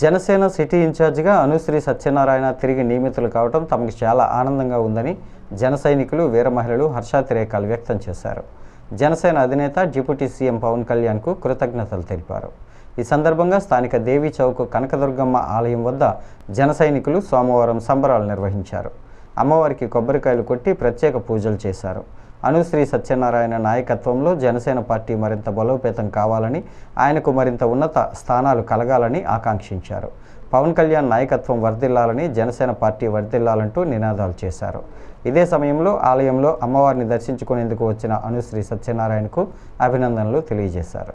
Janasena city ఇన్ఛార్జిగా అనుశ్రీ సత్యనారాయణ తిరిగి నియమితులు కావడం తమకు చాలా ఆనందంగా ఉందని జన సైనికులు వీర మహిళలు హర్షాతిరేకాలు వ్యక్తం చేశారు. జనసేన అధినేత డిప్యూటీ సీఎం పవన్ కళ్యాణ్కు కృతజ్ఞతలు తెలిపారు. ఈ సందర్భంగా స్థానిక దేవీ చౌక్ కనకదుర్గమ్మ ఆలయం వద్ద జన సైనికులు సోమవారం సంబరాలు నిర్వహించారు. అమ్మవారికి కొబ్బరికాయలు కొట్టి ప్రత్యేక పూజలు చేశారు. అనుశ్రీ సత్యనారాయణ నాయకత్వంలో జనసేన పార్టీ మరింత బలోపేతం కావాలని ఆయనకు మరింత ఉన్నత స్థానాలు కలగాలని ఆకాంక్షించారు. పవన్ కళ్యాణ్ నాయకత్వం వర్ధిల్లాలని జనసేన పార్టీ వర్ధిల్లాలంటూ నినాదాలు చేశారు. ఇదే సమయంలో ఆలయంలో అమ్మవారిని దర్శించుకునేందుకు వచ్చిన అనుశ్రీ సత్యనారాయణకు అభినందనలు తెలియజేశారు.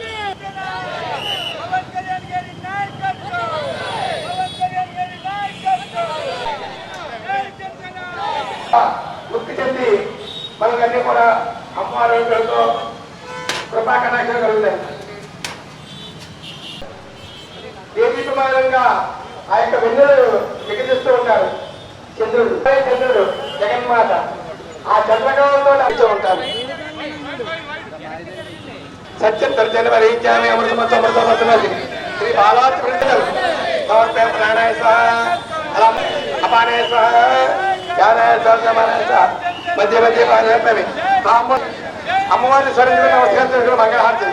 పవన్ కళ్యాణ్ గారి నాయకత్వం పవన్ కళ్యాణ్ గారి నాయకత్వం జై జనసేన వృత్తి చెంది మనకన్నీ కూడా అమ్మారోగ్యంతో కృపా కటాక్షలు కలుగుతాయి. దేవీ ఆ యొక్క వెన్నులు వికసిస్తూ ఉంటారు. చంద్రుడు అదే చంద్రుడు? జగన్మాత. ఆ చంద్రకాలంతో నడుస్తూ ఉంటారు. సత్యం దర్శన వరించామి అమృతమత అమృతమతున్నది శ్రీ బాలాత్ వృద్ధులు సమర్పయ ప్రాణాయ స్వాహ. అపానాయ స్వాహ. జ్ఞానాయ స్వాహ సమానాయ స్వాహ. మధ్య మధ్య అమ్మవారిని స్వరించుకుని నమస్కరించుకుని మంగళహారతి.